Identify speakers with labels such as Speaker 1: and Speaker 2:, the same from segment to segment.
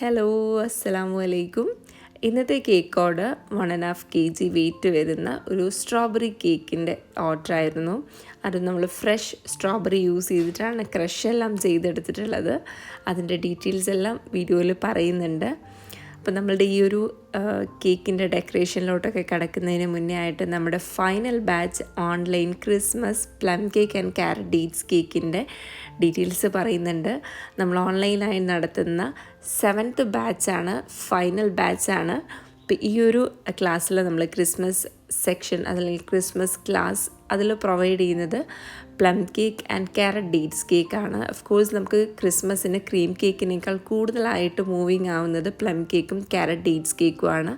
Speaker 1: Hello അസ്സാം വലൈക്കും ഇന്നത്തെ cake order one and half K G weight വരുന്ന ഒരു സ്ട്രോബെറി കേക്കിന്റെ ഓർഡർ ആയിരുന്നു. അത് നമ്മൾ ഫ്രഷ് സ്ട്രോബെറി യൂസ് ചെയ്തിട്ടാണ് ക്രഷ് എല്ലാം ചെയ്തെടുത്തിട്ടുള്ളത്. അതിന്റെ ഡീറ്റെയിൽസ് എല്ലാം വീഡിയോയിൽ പറയുന്നുണ്ട്. അപ്പോൾ നമ്മളുടെ ഈ ഒരു കേക്കിന്റെ ഡെക്കറേഷനിലോട്ടൊക്കെ കിടക്കുന്നതിന് മുന്നേ ആയിട്ട് നമ്മുടെ final batch online Christmas plum cake and carrot dates കേക്കിന്റെ ഡീറ്റെയിൽസ് പറയുന്നുണ്ട്. നമ്മൾ ഓൺലൈനായി നടത്തുന്ന സെവൻത്ത് ബാച്ചാണ് ഫൈനൽ ബാച്ചാണ്. അപ്പോൾ ഈ ഒരു ക്ലാസ്സിൽ നമ്മൾ ക്രിസ്മസ് സെക്ഷൻ അതല്ലെങ്കിൽ ക്രിസ്മസ് ക്ലാസ് അതിൽ പ്രൊവൈഡ് ചെയ്യുന്നത് plum cake and carrot dates കേക്കാണ്. ഓഫ് കോഴ്സ് നമുക്ക് ക്രിസ്മസിന് ക്രീം കേക്കിനേക്കാൾ കൂടുതലായിട്ട് മൂവിങ് ആവുന്നത് പ്ലം കേക്കും ക്യാരറ്റ് ഡേറ്റ്സ് കേക്കുമാണ്.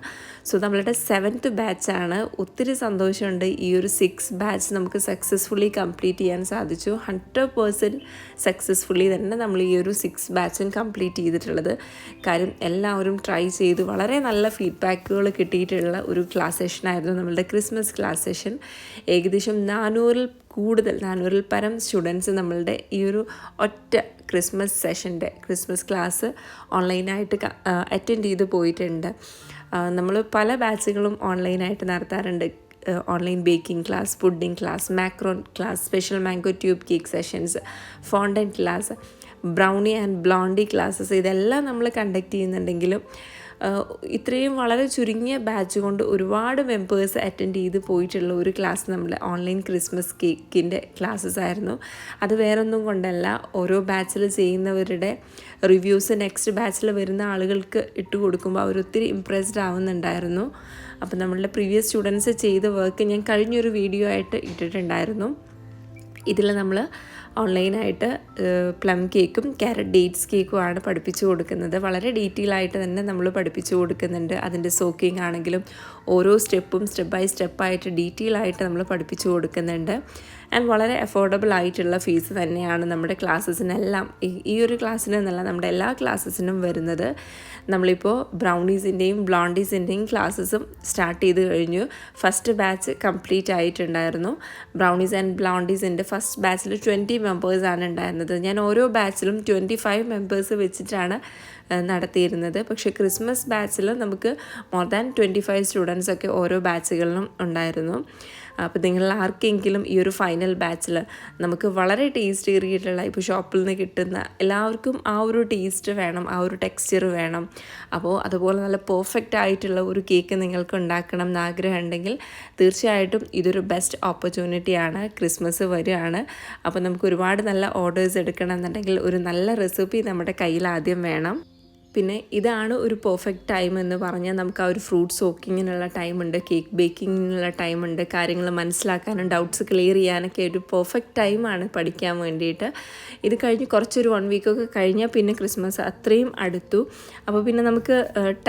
Speaker 1: സോ നമ്മളുടെ സെവൻത്ത് ബാച്ചാണ് ഒത്തിരി സന്തോഷമുണ്ട്. ഈ ഒരു സിക്സ് ബാച്ച് നമുക്ക് സക്സസ്ഫുള്ളി കംപ്ലീറ്റ് ചെയ്യാൻ സാധിച്ചു. ഹൺഡ്രഡ് പേഴ്സന്റ് സക്സസ്ഫുള്ളി തന്നെ നമ്മൾ ഈ ഒരു സിക്സ് ബാച്ചും കംപ്ലീറ്റ് ചെയ്തിട്ടുള്ളത്. കാര്യം എല്ലാവരും ട്രൈ ചെയ്ത് വളരെ നല്ല ഫീഡ്ബാക്കുകൾ കിട്ടിയിട്ടുള്ള ഒരു ക്ലാസ് സെഷനായിരുന്നു നമ്മളുടെ ക്രിസ്മസ് ക്ലാസ് സെഷൻ ഏകദേശം നാനൂറിൽ കൂടുതൽ നാനൂറിൽ പരം സ്റ്റുഡൻസ് നമ്മളുടെ ഈ ഒരു ഒറ്റ ക്രിസ്മസ് സെഷന്റെ ക്രിസ്മസ് ക്ലാസ് ഓൺലൈനായിട്ട് അറ്റൻഡ് ചെയ്ത് പോയിട്ടുണ്ട്. നമ്മൾ പല ബാച്ചുകളും ഓൺലൈനായിട്ട് നടത്താറുണ്ട്. Online baking class pudding class macaron class special mango tube cake sessions fondant class brownie and blondie classes ഇതെല്ലാം നമ്മൾ കണ്ടക്ട് ചെയ്യുന്നുണ്ടെങ്കിലും ഇത്രയും വളരെ ചുരുങ്ങിയ ബാച്ച് കൊണ്ട് ഒരുപാട് മെമ്പേഴ്സ് അറ്റൻഡ് ചെയ്ത് പോയിട്ടുള്ള ഒരു ക്ലാസ് നമ്മൾ ഓൺലൈൻ ക്രിസ്മസ് കേക്കിന്റെ ക്ലാസ്സസ് ആയിരുന്നു. അത് വേറൊന്നും കൊണ്ടല്ല. ഓരോ ബാച്ചിൽ ചെയ്യുന്നവരുടെ റിവ്യൂസ് നെക്സ്റ്റ് ബാച്ചിൽ വരുന്ന ആളുകൾക്ക് ഇട്ട് കൊടുക്കുമ്പോൾ അവർ ഒത്തിരി ഇമ്പ്രസ്ഡ് ആവുന്നുണ്ടായിരുന്നു. അപ്പോൾ നമ്മളുടെ പ്രീവിയസ് സ്റ്റുഡൻസ് ചെയ്ത വർക്ക് ഞാൻ കഴിഞ്ഞൊരു വീഡിയോ ആയിട്ട് ഇട്ടിട്ടുണ്ടായിരുന്നു. ഇതിൽ നമ്മൾ ഓൺലൈനായിട്ട് പ്ലം കേക്കും ക്യാരറ്റ് ഡേറ്റ്സ് കേക്കുമാണ് പഠിപ്പിച്ചു കൊടുക്കുന്നത്. വളരെ ഡീറ്റെയിൽ ആയിട്ട് തന്നെ നമ്മൾ പഠിപ്പിച്ചു കൊടുക്കുന്നുണ്ട്. അതിന്റെ സോക്കിംഗ് ആണെങ്കിലും ഓരോ സ്റ്റെപ്പും സ്റ്റെപ്പ് ബൈ സ്റ്റെപ്പായിട്ട് ഡീറ്റെയിൽ ആയിട്ട് നമ്മൾ പഠിപ്പിച്ചു കൊടുക്കുന്നുണ്ട്. ആൻഡ് വളരെ അഫോർഡബിൾ ആയിട്ടുള്ള ഫീസ് തന്നെയാണ് നമ്മുടെ ക്ലാസ്സസിനെല്ലാം. ഈ ഒരു ക്ലാസ്സിന് എന്നല്ല നമ്മുടെ എല്ലാ ക്ലാസ്സസിനും വരുന്നത്. നമ്മളിപ്പോൾ ബ്രൗണീസിന്റെയും ബ്ലോണ്ടീസിന്റെയും ക്ലാസ്സസും സ്റ്റാർട്ട് ചെയ്ത് കഴിഞ്ഞു. ഫസ്റ്റ് ബാച്ച് കംപ്ലീറ്റ് ആയിട്ടുണ്ടായിരുന്നു. ബ്രൗണീസ് ആൻഡ് ബ്ലോണ്ടീസിന്റെ ഫസ്റ്റ് ബാച്ചിൽ ട്വന്റി മെമ്പേഴ്സാണ് ഉണ്ടായിരുന്നത്. ഞാൻ ഓരോ ബാച്ചിലും ട്വന്റി ഫൈവ് മെമ്പേഴ്സ് വെച്ചിട്ടാണ് നടത്തിയിരുന്നത്. പക്ഷേ ക്രിസ്മസ് ബാച്ചിൽ നമുക്ക് more than twenty five students ഒക്കെ ഓരോ ബാച്ചുകളിലും ഉണ്ടായിരുന്നു. അപ്പോൾ നിങ്ങൾ ആർക്കെങ്കിലും ഈ ഒരു ഫൈനൽ ബാച്ചിൽ നമുക്ക് വളരെ ടേസ്റ്റ് ഏറിയിട്ടുള്ള ഇപ്പോൾ ഷോപ്പിൽ നിന്ന് കിട്ടുന്ന എല്ലാവർക്കും ആ ഒരു ടേസ്റ്റ് വേണം ആ ഒരു ടെക്സ്ചർ വേണം. അപ്പോൾ അതുപോലെ നല്ല പെർഫെക്റ്റ് ആയിട്ടുള്ള ഒരു കേക്ക് നിങ്ങൾക്ക് ഉണ്ടാക്കണം എന്ന് ആഗ്രഹം ഉണ്ടെങ്കിൽ തീർച്ചയായിട്ടും ഇതൊരു ബെസ്റ്റ് ഓപ്പർച്യൂണിറ്റിയാണ് ക്രിസ്മസ് വരികയാണ്. അപ്പോൾ നമുക്ക് ഒരുപാട് നല്ല ഓർഡേഴ്സ് എടുക്കണം എന്നുണ്ടെങ്കിൽ ഒരു നല്ല റെസിപ്പി നമ്മുടെ കയ്യിൽ ആദ്യം വേണം. പിന്നെ ഇതാണ് ഒരു പെർഫെക്റ്റ് ടൈം എന്ന് പറഞ്ഞാൽ നമുക്ക് ആ ഒരു ഫ്രൂട്ട് സോക്കിങ്ങിനുള്ള ടൈമുണ്ട് കേക്ക് ബേക്കിങ്ങിനുള്ള ടൈമുണ്ട് കാര്യങ്ങൾ മനസ്സിലാക്കാനും ഡൗട്ട്സ് ക്ലിയർ ചെയ്യാനൊക്കെ ഒരു പെർഫെക്റ്റ് ടൈമാണ് പഠിക്കാൻ വേണ്ടിയിട്ട്. ഇത് കഴിഞ്ഞ് കുറച്ചൊരു വൺ വീക്കൊക്കെ കഴിഞ്ഞാൽ പിന്നെ ക്രിസ്മസ് അത്രയും അടുത്തു. അപ്പോൾ പിന്നെ നമുക്ക്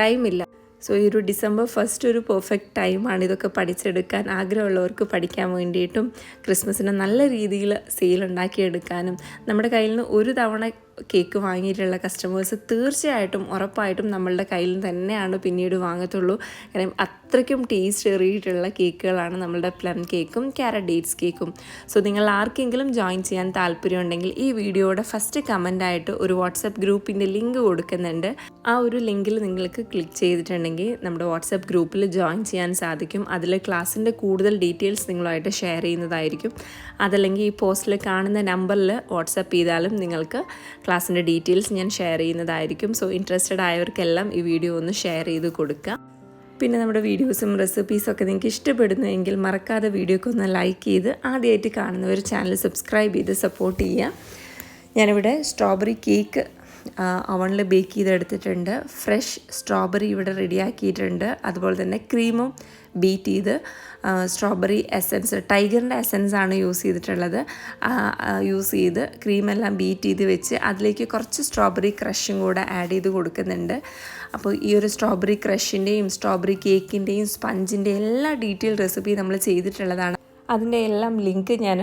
Speaker 1: ടൈമില്ല സോ ഈ ഒരു ഡിസംബർ ഫസ്റ്റ് ഒരു പെർഫെക്റ്റ് ടൈമാണ് ഇതൊക്കെ പഠിച്ചെടുക്കാൻ ആഗ്രഹമുള്ളവർക്ക് പഠിക്കാൻ വേണ്ടിയിട്ടും ക്രിസ്മസിന് നല്ല രീതിയിൽ സെയിൽ ഉണ്ടാക്കിയെടുക്കാനും നമ്മുടെ കയ്യിൽ നിന്ന് ഒരു തവണ കേക്ക് വാങ്ങിയിട്ടുള്ള കസ്റ്റമേഴ്സ് തീർച്ചയായിട്ടും ഉറപ്പായിട്ടും നമ്മളുടെ കയ്യിൽ തന്നെയാണ് പിന്നീട് വാങ്ങത്തുള്ളൂ. കാരണം അത്രയ്ക്കും ടേസ്റ്റ് ഏറിയിട്ടുള്ള കേക്കുകളാണ് നമ്മളുടെ പ്ലം കേക്കും ക്യാരറ്റ് ഡേറ്റ്സ് കേക്കും സോ നിങ്ങൾ ആർക്കെങ്കിലും ജോയിൻ ചെയ്യാൻ താല്പര്യമുണ്ടെങ്കിൽ ഈ വീഡിയോയുടെ ഫസ്റ്റ് കമന്റായിട്ട് ഒരു വാട്സപ്പ് ഗ്രൂപ്പിന്റെ ലിങ്ക് കൊടുക്കുന്നുണ്ട്. ആ ഒരു ലിങ്കിൽ നിങ്ങൾക്ക് ക്ലിക്ക് ചെയ്തിട്ടുണ്ടെങ്കിൽ നമ്മുടെ വാട്സപ്പ് ഗ്രൂപ്പിൽ ജോയിൻ ചെയ്യാൻ സാധിക്കും. അതിൽ ക്ലാസ്സിന്റെ കൂടുതൽ ഡീറ്റെയിൽസ് നിങ്ങളുമായിട്ട് ഷെയർ ചെയ്യുന്നതായിരിക്കും. അതല്ലെങ്കിൽ ഈ പോസ്റ്റിൽ കാണുന്ന നമ്പറിൽ വാട്സപ്പ് ചെയ്താലും നിങ്ങൾക്ക് ക്ലാസ്സിന്റെ ഡീറ്റെയിൽസ് ഞാൻ ഷെയർ ചെയ്യുന്നതായിരിക്കും. സോ ഇൻട്രസ്റ്റഡ് ആയവർക്കെല്ലാം ഈ വീഡിയോ ഒന്ന് ഷെയർ ചെയ്ത് കൊടുക്കുക പിന്നെ നമ്മുടെ വീഡിയോസും റെസിപ്പീസൊക്കെ നിങ്ങൾക്ക് ഇഷ്ടപ്പെടുന്നുവെങ്കിൽ മറക്കാതെ വീഡിയോക്ക് ഒന്ന് ലൈക്ക് ചെയ്ത് ആദ്യമായിട്ട് കാണുന്നവർ ചാനൽ സബ്സ്ക്രൈബ് ചെയ്ത് സപ്പോർട്ട് ചെയ്യുക. ഞാനിവിടെ സ്ട്രോബെറി കേക്ക് അവണിൽ ബേക്ക് ചെയ്തെടുത്തിട്ടുണ്ട്. ഫ്രഷ് സ്ട്രോബെറി ഇവിടെ റെഡിയാക്കിയിട്ടുണ്ട് അതുപോലെ തന്നെ ക്രീമും ബീറ്റ് ചെയ്ത് സ്ട്രോബെറി എസൻസ് ടൈഗറിന്റെ എസൻസ് ആണ് യൂസ് ചെയ്തിട്ടുള്ളത്. യൂസ് ചെയ്ത് ക്രീമെല്ലാം ബീറ്റ് ചെയ്ത് വെച്ച് അതിലേക്ക് കുറച്ച് സ്ട്രോബെറി ക്രഷും കൂടെ ആഡ് ചെയ്ത് കൊടുക്കുന്നുണ്ട്. അപ്പോൾ ഈ ഒരു സ്ട്രോബെറി ക്രഷിന്റെയും സ്ട്രോബെറി കേക്കിന്റെയും സ്പഞ്ചിന്റെ എല്ലാ ഡീറ്റെയിൽ റെസിപ്പി നമ്മൾ ചെയ്തിട്ടുള്ളതാണ്. അതിന്റെ എല്ലാം ലിങ്ക് ഞാൻ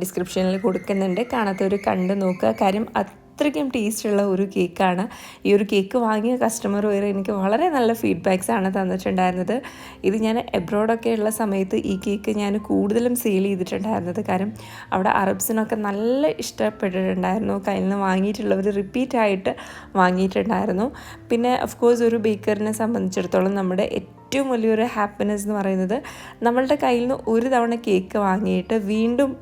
Speaker 1: ഡിസ്ക്രിപ്ഷനിൽ കൊടുക്കുന്നുണ്ട്. കാണാത്തവർ കണ്ടു നോക്കുക. കാര്യം അത്രയ്ക്കും ടേസ്റ്റുള്ള ഒരു കേക്കാണ്. ഈ ഒരു കേക്ക് വാങ്ങിയ കസ്റ്റമർ വരെ എനിക്ക് വളരെ നല്ല ഫീഡ്ബാക്സ് ആണ് തന്നിട്ടുണ്ടായിരുന്നത്. ഇത് ഞാൻ എബ്രോഡൊക്കെ ഉള്ള സമയത്ത് ഈ കേക്ക് ഞാൻ കൂടുതലും സെയിൽ ചെയ്തിട്ടുണ്ടായിരുന്നത്. കാരണം അവിടെ അറബ്സിനൊക്കെ നല്ല ഇഷ്ടപ്പെട്ടിട്ടുണ്ടായിരുന്നു. കയ്യിൽ നിന്ന് വാങ്ങിയിട്ടുള്ളവർ റിപ്പീറ്റ് ആയിട്ട് വാങ്ങിയിട്ടുണ്ടായിരുന്നു. പിന്നെ ഓഫ് കോഴ്സ് ഒരു ബേക്കറിനെ സംബന്ധിച്ചിടത്തോളം നമ്മുടെ ഏറ്റവും വലിയൊരു ഹാപ്പിനെസ് എന്ന് പറയുന്നത് നമ്മളുടെ കയ്യിൽ നിന്ന് ഒരു തവണ കേക്ക് വാങ്ങിയിട്ട് വീണ്ടും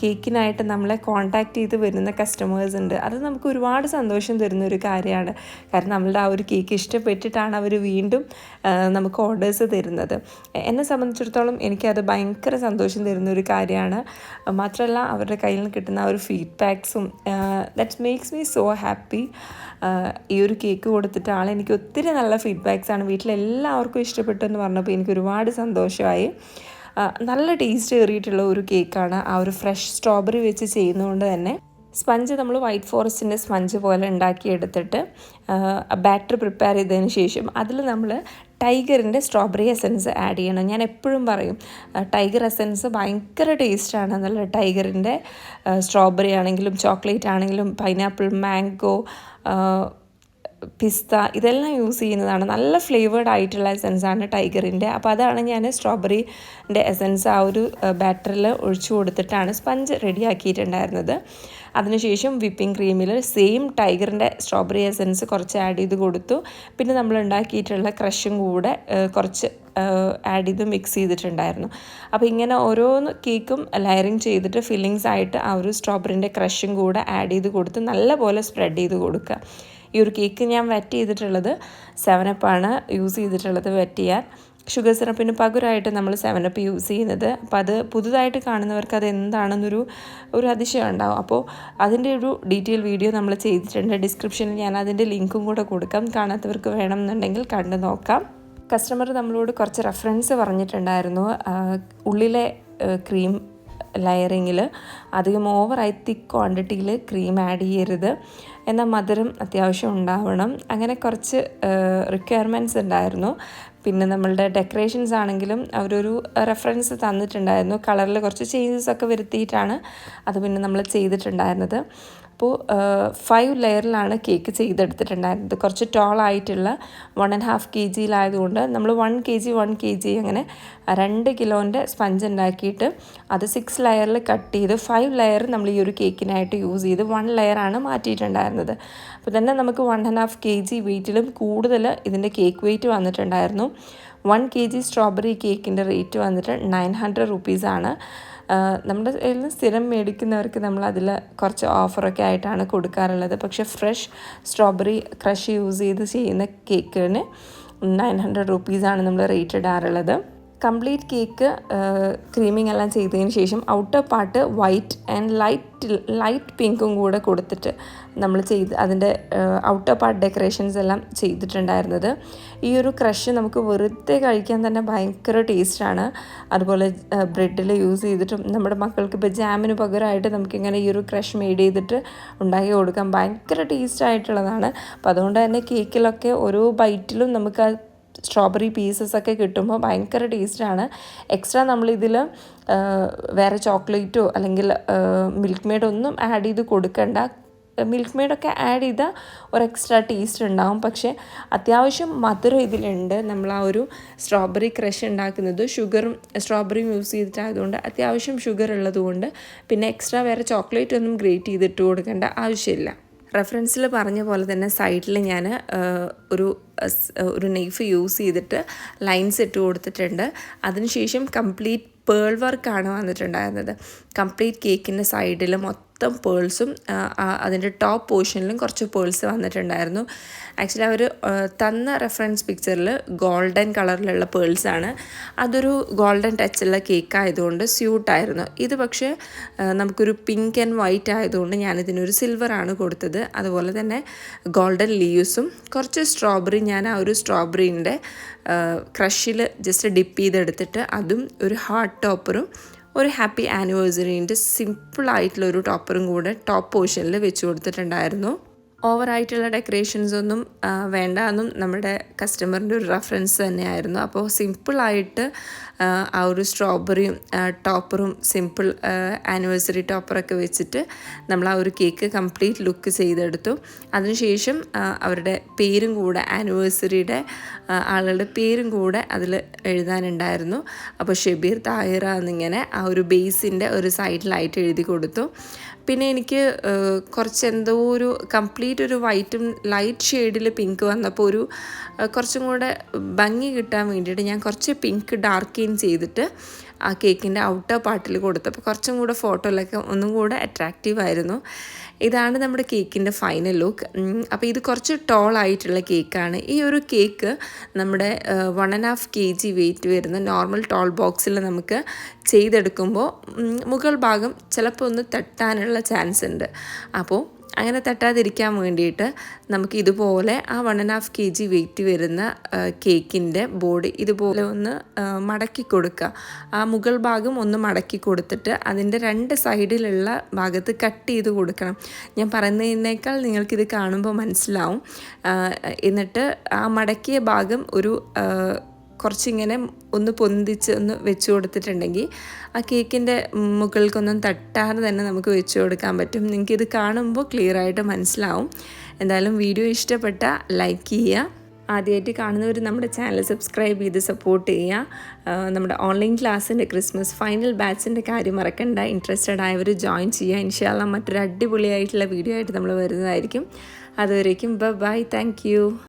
Speaker 1: കേക്കിനായിട്ട് നമ്മളെ കോണ്ടാക്ട് ചെയ്ത് വരുന്ന കസ്റ്റമേഴ്സ് ഉണ്ട്. അത് നമുക്ക് ഒരുപാട് സന്തോഷം തരുന്ന ഒരു കാര്യമാണ്. കാരണം നമ്മളുടെ ആ ഒരു കേക്ക് ഇഷ്ടപ്പെട്ടിട്ടാണ് അവർ വീണ്ടും നമുക്ക് ഓർഡേഴ്സ് തരുന്നത്. എന്നെ സംബന്ധിച്ചിടത്തോളം എനിക്കത് ഭയങ്കര സന്തോഷം തരുന്ന ഒരു കാര്യമാണ്. മാത്രമല്ല അവരുടെ കയ്യിൽ നിന്ന് കിട്ടുന്ന ആ ഒരു ഫീഡ്ബാക്സും that's makes me so happy ഈ ഒരു കേക്ക് കൊടുത്തിട്ട് ആൾ എനിക്ക് ഒത്തിരി നല്ല ഫീഡ്ബാക്സ് ആണ്. വീട്ടിലെല്ലാവർക്കും ഇഷ്ടപ്പെട്ടു എന്ന് പറഞ്ഞപ്പോൾ എനിക്ക് ഒരുപാട് സന്തോഷമായി. നല്ല ടേസ്റ്റ് കയറിയിട്ടുള്ള ഒരു കേക്കാണ് ആ ഒരു ഫ്രഷ് സ്ട്രോബെറി വെച്ച് ചെയ്യുന്നതുകൊണ്ട് തന്നെ സ്പഞ്ച് നമ്മൾ വൈറ്റ് ഫോറസ്റ്റിന്റെ സ്പഞ്ച് പോലെ ഉണ്ടാക്കിയെടുത്തിട്ട് ബാറ്റർ പ്രിപ്പയർ ചെയ്തതിന് ശേഷം അതിൽ നമ്മൾ ടൈഗറിന്റെ സ്ട്രോബെറി എസൻസ് ആഡ് ചെയ്യണം. ഞാൻ എപ്പോഴും പറയും ടൈഗർ എസൻസ് ഭയങ്കര ടേസ്റ്റാണ് നല്ല ടൈഗറിന്റെ സ്ട്രോബെറി ആണെങ്കിലും ചോക്ലേറ്റ് ആണെങ്കിലും പൈനാപ്പിൾ മാംഗോ പിസ്ത ഇതെല്ലാം യൂസ് ചെയ്യുന്നതാണ്. നല്ല ഫ്ലേവേഡ് ആയിട്ടുള്ള എസൻസാണ് ടൈഗറിന്റെ. അപ്പോൾ അതാണ് ഞാൻ സ്ട്രോബെറിന്റെ എസൻസ് ആ ഒരു ബാറ്ററിൽ ഒഴിച്ചു കൊടുത്തിട്ടാണ് സ്പഞ്ച് റെഡി റെഡിയാക്കിയിട്ടുണ്ടായിരുന്നത് അതിനുശേഷം വിപ്പിംഗ് ക്രീമിൽ സെയിം ടൈഗറിന്റെ സ്ട്രോബെറി എസൻസ് കുറച്ച് ആഡ് ചെയ്ത് കൊടുത്തു. പിന്നെ നമ്മൾ ഉണ്ടാക്കിയിട്ടുള്ള ക്രഷും കൂടെ കുറച്ച് ആഡ് ചെയ്ത് മിക്സ് ചെയ്തിട്ടുണ്ടായിരുന്നു. അപ്പോൾ ഇങ്ങനെ ഓരോന്ന് കേക്കും ലയറിങ് ചെയ്തിട്ട് ഫില്ലിങ്സ് ആയിട്ട് ആ ഒരു സ്ട്രോബെറിന്റെ ക്രഷും കൂടെ ആഡ് ചെയ്ത് കൊടുത്ത് നല്ലപോലെ സ്പ്രെഡ് ചെയ്ത് കൊടുക്കുക. ഈ ഒരു കേക്ക് ഞാൻ വെറ്റ് ചെയ്തിട്ടുള്ളത് സെവനപ്പാണ് യൂസ് ചെയ്തിട്ടുള്ളത് വെറ്റ് ചെയ്യാൻ. ഷുഗർ സിറപ്പിന് പകരമായിട്ട് നമ്മൾ സെവനപ്പ് യൂസ് ചെയ്യുന്നത്. അപ്പോൾ അത് പുതുതായിട്ട് കാണുന്നവർക്ക് അത് എന്താണെന്നൊരു ഒരു അതിശയം ഉണ്ടാവും. അപ്പോൾ അതിന്റെ ഒരു ഡീറ്റെയിൽ വീഡിയോ നമ്മൾ ചെയ്തിട്ടുണ്ട്. ഡിസ്ക്രിപ്ഷനിൽ ഞാൻ അതിന്റെ ലിങ്കും കൂടെ കൊടുക്കാം. കാണാത്തവർക്ക് വേണമെന്നുണ്ടെങ്കിൽ കണ്ടു നോക്കാം. കസ്റ്റമർ നമ്മളോട് കുറച്ച് റെഫറൻസ് പറഞ്ഞിട്ടുണ്ടായിരുന്നു. ഉള്ളിലെ ക്രീം ലെയറിങ്ങിൽ അധികം ഓവറായി തിക്ക് ക്വാണ്ടിറ്റിയിൽ ക്രീം ആഡ് ചെയ്യരുത്. എന്നാൽ മധുരം അത്യാവശ്യം ഉണ്ടാവണം. അങ്ങനെ കുറച്ച് റിക്വയർമെന്റ്സ് ഉണ്ടായിരുന്നു. പിന്നെ നമ്മളുടെ ഡെക്കറേഷൻസ് ആണെങ്കിലും അവരൊരു റെഫറൻസ് തന്നിട്ടുണ്ടായിരുന്നു. കളറിൽ കുറച്ച് ചേഞ്ചസ് ഒക്കെ വരുത്തിയിട്ടാണ് അത് പിന്നെ നമ്മൾ ചെയ്തിട്ടുണ്ടായിരുന്നത്. അപ്പോൾ ഫൈവ് ലെയറിലാണ് കേക്ക് ചെയ്തെടുത്തിട്ടുണ്ടായിരുന്നത്. കുറച്ച് ടോൾ ആയിട്ടുള്ള വൺ ആൻഡ് ഹാഫ് കെ ജിയിലായതുകൊണ്ട് നമ്മൾ one K G one K G അങ്ങനെ രണ്ട് കിലോന്റെ സ്പഞ്ച് ഉണ്ടാക്കിയിട്ട് അത് സിക്സ് ലെയറിൽ കട്ട് ചെയ്ത് ഫൈവ് ലെയർ നമ്മൾ ഈ ഒരു കേക്കിനായിട്ട് യൂസ് ചെയ്ത് വൺ ലെയറാണ് മാറ്റിയിട്ടുണ്ടായിരുന്നത്. അപ്പോൾ തന്നെ നമുക്ക് one and half K G വെയിറ്റിലും കൂടുതൽ ഇതിന്റെ കേക്ക് വെയിറ്റ് വന്നിട്ടുണ്ടായിരുന്നു. വൺ കെ ജി സ്ട്രോബെറി കേക്കിന്റെ റേറ്റ് വന്നിട്ട് നയൻ ഹൺഡ്രഡ് റുപ്പീസാണ് നമ്മുടെ കയ്യിൽ നിന്ന് സ്ഥിരം മേടിക്കുന്നവർക്ക് നമ്മൾ അതിൽ കുറച്ച് ഓഫറൊക്കെ ആയിട്ടാണ് കൊടുക്കാറുള്ളത്. പക്ഷേ ഫ്രഷ് സ്ട്രോബെറി ക്രഷ് യൂസ് ചെയ്ത് ചെയ്യുന്ന കേക്കിന് നയൻ ഹൺഡ്രഡ് റുപ്പീസാണ് നമ്മൾ റേറ്റ് ഇടാറുള്ളത്. കംപ്ലീറ്റ് കേക്ക് ക്രീമിംഗ് എല്ലാം ചെയ്തതിന് ശേഷം outer part white and light light പിങ്കും കൂടെ കൊടുത്തിട്ട് നമ്മൾ ചെയ്ത് അതിന്റെ ഔട്ടർ പാർട്ട് ഡെക്കറേഷൻസ് എല്ലാം ചെയ്തിട്ടുണ്ടായിരുന്നത്. ഈ ഒരു ക്രഷ് നമുക്ക് വെറുതെ കഴിക്കാൻ തന്നെ ഭയങ്കര ടേസ്റ്റാണ്. അതുപോലെ ബ്രെഡിൽ യൂസ് ചെയ്തിട്ടും നമ്മുടെ മക്കൾക്ക് ഇപ്പോൾ ജാമിന് പകരമായിട്ട് നമുക്കിങ്ങനെ ഈ ഒരു ക്രഷ് മെയ്ഡ് ചെയ്തിട്ട് ഉണ്ടാക്കി കൊടുക്കാൻ ഭയങ്കര ടേസ്റ്റ് ആയിട്ടുള്ളതാണ് അപ്പോൾ അതുകൊണ്ട് തന്നെ കേക്കിലൊക്കെ ഓരോ ബൈറ്റിലും നമുക്ക് സ്ട്രോബെറി പീസസ് ഒക്കെ കിട്ടുമ്പോൾ ഭയങ്കര ടേസ്റ്റാണ്. എക്സ്ട്രാ നമ്മളിതിൽ വേറെ ചോക്ലേറ്റോ അല്ലെങ്കിൽ മിൽക്ക് മെയ്ഡോ ഒന്നും ആഡ് ചെയ്ത് കൊടുക്കണ്ട. മിൽക്ക് മെയ്ഡൊക്കെ ആഡ് ചെയ്താൽ ഒരു എക്സ്ട്രാ ടേസ്റ്റ് ഉണ്ടാവും. പക്ഷേ അത്യാവശ്യം മധുരം ഇതിലുണ്ട്. നമ്മൾ ആ ഒരു സ്ട്രോബെറി ക്രഷ് ഉണ്ടാക്കുന്നത് ഷുഗറും സ്ട്രോബെറിയും യൂസ് ചെയ്തിട്ടായതുകൊണ്ട് അത്യാവശ്യം ഷുഗർ ഉള്ളതുകൊണ്ട് പിന്നെ എക്സ്ട്രാ വേറെ ചോക്ലേറ്റ് ഒന്നും ഗ്രേറ്റ് ചെയ്തിട്ട് കൊടുക്കേണ്ട ആവശ്യമില്ല. റെഫറൻസിൽ പറഞ്ഞ പോലെ തന്നെ സൈഡിൽ ഞാൻ ഒരു ഒരു നെയ്ഫ് യൂസ് ചെയ്തിട്ട് ലൈൻസ് ഇട്ട് കൊടുത്തിട്ടുണ്ട്. അതിനുശേഷം കംപ്ലീറ്റ് പേൾ വർക്കാണ് വന്നിട്ടുണ്ടായിരുന്നത്. കംപ്ലീറ്റ് കേക്കിന്റെ സൈഡിൽ മൊത്തം പേൾസും അതിന്റെ ടോപ്പ് പോർഷനിലും കുറച്ച് പേൾസ് വന്നിട്ടുണ്ടായിരുന്നു. ആക്ച്വലി അവർ തന്ന റെഫറൻസ് പിക്ചറിൽ ഗോൾഡൻ കളറിലുള്ള പേൾസാണ് അതൊരു ഗോൾഡൻ ടച്ചുള്ള കേക്ക് ആയതുകൊണ്ട് സ്യൂട്ടായിരുന്നു ഇത് പക്ഷേ നമുക്കൊരു പിങ്ക് ആൻഡ് വൈറ്റ് ആയതുകൊണ്ട് ഞാനിതിനൊരു സിൽവറാണ് കൊടുത്തത്. അതുപോലെ തന്നെ ഗോൾഡൻ ലീവ്സും കുറച്ച് സ്ട്രോബെറി ഞാൻ ആ ഒരു സ്ട്രോബെറീന്റെ ക്രഷിൽ ജസ്റ്റ് ഡിപ്പ് ചെയ്തെടുത്തിട്ട് അതും ഒരു ഹാർട്ട് ടോപ്പറും ഒരു ഹാപ്പി ആനിവേഴ്സറീന്റെ സിമ്പിളായിട്ടുള്ള ഒരു ടോപ്പറും കൂടെ ടോപ്പ് പോർഷനിൽ വെച്ച് കൊടുത്തിട്ടുണ്ടായിരുന്നു. ഓവറായിട്ടുള്ള ഡെക്കറേഷൻസ് ഒന്നും വേണ്ട എന്നും നമ്മുടെ കസ്റ്റമറിന്റെ ഒരു റെഫറൻസ് തന്നെയായിരുന്നു. അപ്പോൾ സിമ്പിളായിട്ട് ആ ഒരു സ്ട്രോബെറിയും ടോപ്പറും സിമ്പിൾ ആനിവേഴ്സറി ടോപ്പറൊക്കെ വെച്ചിട്ട് നമ്മൾ ആ ഒരു കേക്ക് കംപ്ലീറ്റ് ലുക്ക് ചെയ്തെടുത്തു. അതിനുശേഷം അവരുടെ പേരും കൂടെ ആനിവേഴ്സറിയുടെ ആളുകളുടെ പേരും കൂടെ അതിൽ എഴുതാനുണ്ടായിരുന്നു. അപ്പോൾ ഷെബീർ താഹിറ എന്നിങ്ങനെ ആ ഒരു ബേസിന്റെ ഒരു സൈഡിലായിട്ട് എഴുതി കൊടുത്തു. പിന്നെ എനിക്ക് കുറച്ച് എന്തോ ഒരു കംപ്ലീറ്റ് ഒരു വൈറ്റും ലൈറ്റ് ഷെയ്ഡിൽ പിങ്ക് വന്നപ്പോൾ ഒരു കുറച്ചും കൂടെ ഭംഗി കിട്ടാൻ വേണ്ടിയിട്ട് ഞാൻ കുറച്ച് പിങ്ക് ഡാർക്കിൻ ചെയ്തിട്ട് ആ കേക്കിന്റെ ഔട്ടർ പാർട്ടിൽ കൊടുത്തപ്പോൾ കുറച്ചും കൂടെ ഫോട്ടോയിലൊക്കെ ഒന്നും കൂടെ അട്രാക്റ്റീവ് ആയിരുന്നു. ഇതാണ് നമ്മുടെ കേക്കിന്റെ ഫൈനൽ ലുക്ക് അപ്പോൾ ഇത് കുറച്ച് ടോൾ ആയിട്ടുള്ള കേക്കാണ്. ഈ ഒരു കേക്ക് നമ്മുടെ one and half K G weight വരുന്ന നോർമൽ ടോൾ ബോക്സിൽ നമുക്ക് ചെയ്തെടുക്കുമ്പോൾ മുകൾ ഭാഗം ചിലപ്പോൾ ഒന്ന് തട്ടാനുള്ള ചാൻസ് ഉണ്ട്. അപ്പോൾ അങ്ങനെ തട്ടാതിരിക്കാൻ വേണ്ടിയിട്ട് നമുക്ക് ഇതുപോലെ ആ one and half K G weight വരുന്ന കേക്കിന്റെ ബോഡി ഇതുപോലെ ഒന്ന് മടക്കി കൊടുക്കുക. ആ മുകൾ ഭാഗം ഒന്ന് മടക്കി കൊടുത്തിട്ട് അതിന്റെ രണ്ട് സൈഡിലുള്ള ഭാഗത്ത് കട്ട് ചെയ്ത് കൊടുക്കണം. ഞാൻ പറയുന്നതിനേക്കാൾ നിങ്ങൾക്കിത് കാണുമ്പോൾ മനസ്സിലാവും. എന്നിട്ട് ആ മടക്കിയ ഭാഗം ഒരു കുറച്ചിങ്ങനെ ഒന്ന് പൊന്തിച്ച് ഒന്ന് വെച്ച് കൊടുത്തിട്ടുണ്ടെങ്കിൽ ആ കേക്കിന്റെ മുകൾക്കൊന്നും തട്ടാതെ തന്നെ നമുക്ക് വെച്ച് കൊടുക്കാൻ പറ്റും. നിങ്ങൾക്ക് ഇത് കാണുമ്പോൾ ക്ലിയർ ആയിട്ട് മനസ്സിലാവും. എന്തായാലും വീഡിയോ ഇഷ്ടപ്പെട്ട ലൈക്ക് ചെയ്യുക. ആദ്യമായിട്ട് കാണുന്നവർ നമ്മുടെ ചാനൽ സബ്സ്ക്രൈബ് ചെയ്ത് സപ്പോർട്ട് ചെയ്യുക. നമ്മുടെ ഓൺലൈൻ ക്ലാസ്സിന്റെ ക്രിസ്മസ് ഫൈനൽ ബാച്ചിന്റെ കാര്യം മറക്കണ്ട. ഇൻട്രസ്റ്റഡ് ആയവർ ജോയിൻ ചെയ്യുക. ഇൻഷാല്ല മറ്റൊരു അടിപൊളിയായിട്ടുള്ള വീഡിയോ ആയിട്ട് നമ്മൾ വരുന്നതായിരിക്കും. അതുവരേക്കും ബൈ താങ്ക് യു